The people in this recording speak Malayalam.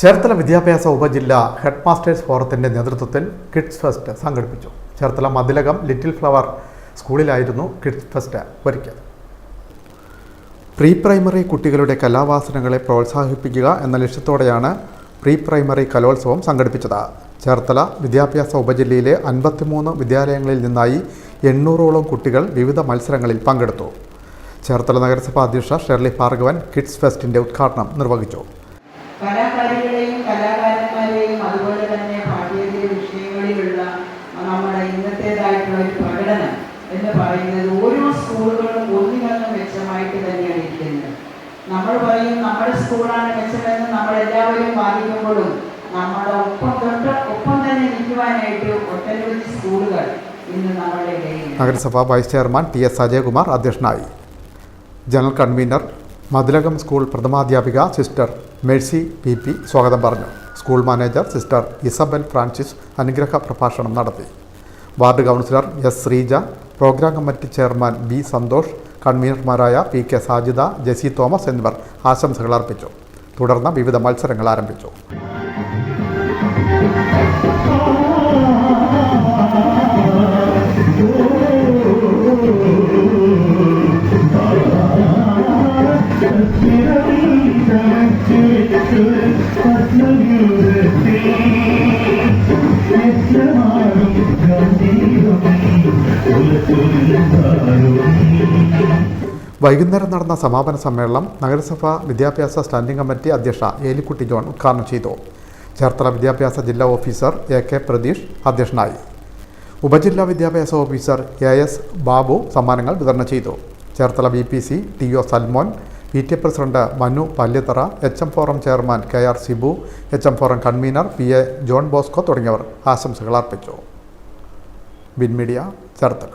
ചേർത്തല വിദ്യാഭ്യാസ ഉപജില്ല ഹെഡ് മാസ്റ്റേഴ്സ് ഫോറത്തിന്റെ നേതൃത്വത്തിൽ കിഡ്സ് ഫെസ്റ്റ് സംഘടിപ്പിച്ചു. ചേർത്തല മതിലകം ലിറ്റിൽ ഫ്ലവർ സ്കൂളിലായിരുന്നു കിഡ്സ് ഫെസ്റ്റ് ഒരുക്കിയത്. പ്രീ പ്രൈമറി കുട്ടികളുടെ കലാവാസനകളെ പ്രോത്സാഹിപ്പിക്കുക എന്ന ലക്ഷ്യത്തോടെയാണ് പ്രീ പ്രൈമറി കലോത്സവം സംഘടിപ്പിച്ചത്. ചേർത്തല വിദ്യാഭ്യാസ ഉപജില്ലയിലെ അൻപത്തിമൂന്ന് വിദ്യാലയങ്ങളിൽ നിന്നായി എണ്ണൂറോളം കുട്ടികൾ വിവിധ മത്സരങ്ങളിൽ പങ്കെടുത്തു. ചേർത്തല നഗരസഭാ അധ്യക്ഷ ഷെർലി ഭാർഗവൻ കിഡ്സ് ഫെസ്റ്റിന്റെ ഉദ്ഘാടനം നിർവഹിച്ചു. അതുപോലെ തന്നെ പാഠ്യേതര വിഷയങ്ങളിലുള്ള നമ്മുടെ ഇന്നത്തേതായിട്ടുള്ള ഒരു പ്രകടനം എന്ന് പറയുന്നത് ഓരോ സ്കൂളുകളും ഒന്നിനൊന്ന് മെച്ചമായിട്ട് തന്നെയാണ് ഇരിക്കുന്നത്. നമ്മൾ പറയും നമ്മുടെ സ്കൂളാണ് മെച്ചമെന്ന് നമ്മൾ എല്ലാവരും വാദിക്കുമ്പോഴും നമ്മുടെ ഒപ്പം തൊട്ട് ഒപ്പം തന്നെ നിൽക്കുവാനായിട്ട് ഒട്ടനവധി സ്കൂളുകൾ ഇന്ന് നമ്മുടെ ഇടയിൽ നഗരസഭാ vice chairman T S Ajayakumar അധ്യക്ഷനായി. ജനറൽ കൺവീനർ മതിലകം സ്കൂൾ പ്രഥമാധ്യാപിക സിസ്റ്റർ മേഴ്സി പി പി സ്വാഗതം പറഞ്ഞു. School manager sister Isabel Francis അനുഗ്രഹ പ്രഭാഷണം നടത്തി. Ward councillor S Sreeja programme committee chairman B Santhosh കൺവീനർമാരായ P K Sajida Jessy Thomas എന്നിവർ ആശംസകൾ അർപ്പിച്ചു. തുടർന്ന് വിവിധ മത്സരങ്ങൾ ആരംഭിച്ചു. വൈകുന്നേരം നടന്ന സമാപന സമ്മേളനം നഗരസഭ വിദ്യാഭ്യാസ സ്റ്റാൻഡിംഗ് കമ്മിറ്റി അധ്യക്ഷ ഏലിക്കുട്ടി ജോൺ ഉദ്ഘാടനം ചെയ്തു. ചേർത്തല വിദ്യാഭ്യാസ ജില്ലാ ഓഫീസർ എ കെ പ്രതീഷ് അധ്യക്ഷനായി. ഉപജില്ലാ വിദ്യാഭ്യാസ ഓഫീസർ എ എസ് ബാബു സമ്മാനങ്ങൾ വിതരണം ചെയ്തു. Cherthala B P C T O Salmon P T president Manu Pallithara H M forum chairman K R Sibu H M forum convener P A John Bosco തുടങ്ങിയവർ ആശംസകൾ അർപ്പിച്ചു. Bin media Cherthala.